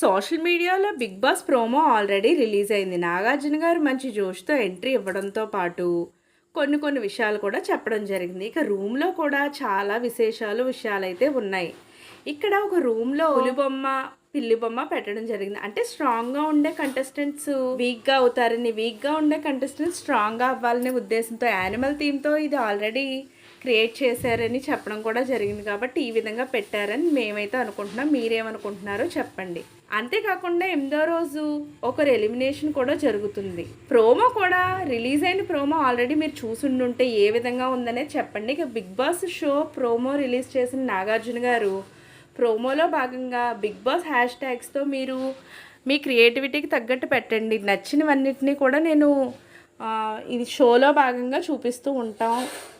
Social మీడియాలో Bigg Boss promo already release అయింది. నాగార్జున గారు మంచి జోష్తో ఎంట్రీ ఇవ్వడంతో పాటు కొన్ని కొన్ని విషయాలు కూడా చెప్పడం జరిగింది. ఇక రూమ్లో కూడా చాలా విశేషాలు విషయాలు అయితే ఉన్నాయి. ఇక్కడ ఒక రూమ్లో పులి బొమ్మ పిల్లి బొమ్మ పెట్టడం జరిగింది. అంటే స్ట్రాంగ్గా ఉండే కంటెస్టెంట్స్ వీక్గా అవుతారని వీక్గా ఉండే కంటెస్టెంట్స్ స్ట్రాంగ్గా అవ్వాలనే ఉద్దేశంతో యానిమల్ థీమ్తో ఇది ఆల్రెడీ క్రియేట్ చేశారని చెప్పడం కూడా జరిగింది కాబట్టి ఈ విధంగా పెట్టారని మేమైతే అనుకుంటున్నాం. మీరేమనుకుంటున్నారో చెప్పండి. అంతేకాకుండా ఎనిమిదో రోజు ఒకరు ఎలిమినేషన్ కూడా జరుగుతుంది. ప్రోమో కూడా రిలీజ్ అయిన ప్రోమో ఆల్రెడీ మీరు చూసుండుంటే ఏ విధంగా ఉందనేది చెప్పండి. ఇక Bigg Boss show promo release చేసిన నాగార్జున గారు ప్రోమోలో భాగంగా బిగ్ బాస్ హ్యాష్ ట్యాగ్స్తో మీరు మీ క్రియేటివిటీకి తగ్గట్టు పెట్టండి. నచ్చినవన్నిటినీ కూడా నేను ఇది షోలో భాగంగా చూపిస్తూ ఉంటాం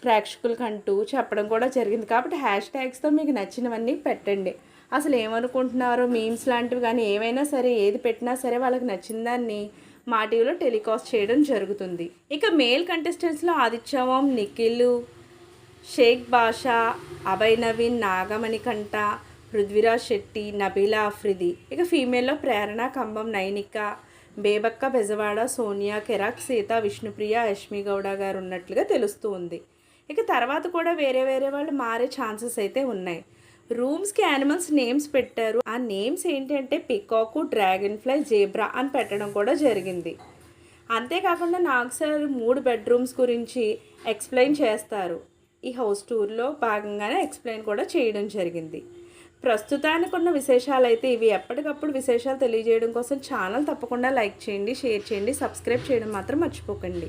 ప్రేక్షకులకంటూ. చెప్పడం కూడా జరిగింది. కాబట్టి హ్యాష్ ట్యాగ్స్తో మీకు నచ్చినవన్నీ పెట్టండి. అసలు ఏమనుకుంటున్నారో మీమ్స్ లాంటివి కానీ ఏవైనా సరే ఏది పెట్టినా సరే వాళ్ళకి నచ్చిన దాన్ని మా టీవీలో టెలికాస్ట్ చేయడం జరుగుతుంది. ఇక మేల్ కంటెస్టెంట్స్లో ఆదిత్యవం నిఖిల్ షేక్ బాషా అభయ్ నవీన్ నాగమణికంఠ పృథ్వీరాజ్ శెట్టి నబీలా అఫ్రిది ఇక ఫీమేల్లో ప్రేరణ కంబం నైనిక బేబక్క బెజవాడ సోనియా కెరాక్ సీత విష్ణుప్రియ యష్మి గౌడ గారు ఉన్నట్లుగా తెలుస్తూ ఉంది. ఇక తర్వాత కూడా వేరే వేరే వాళ్ళు మారే ఛాన్సెస్ అయితే ఉన్నాయి. రూమ్స్కి యానిమల్స్ నేమ్స్ పెట్టారు. ఆ నేమ్స్ ఏంటంటే పికాకు డ్రాగన్ ఫ్లై జేబ్రా అని పెట్టడం కూడా జరిగింది. అంతేకాకుండా నాకు సార్ మూడు బెడ్రూమ్స్ గురించి ఎక్స్ప్లెయిన్ చేస్తారు. ఈ హౌస్ టూర్లో భాగంగానే ఎక్స్ప్లెయిన్ కూడా చేయడం జరిగింది. ప్రస్తుతానికి ఉన్న విశేషాలు అయితే ఇవి ఎప్పటికప్పుడు విశేషాలు తెలియజేయడం కోసం ఛానల్ తప్పకుండా లైక్ చేయండి షేర్ చేయండి సబ్స్క్రైబ్ చేయడం మాత్రం మర్చిపోకండి.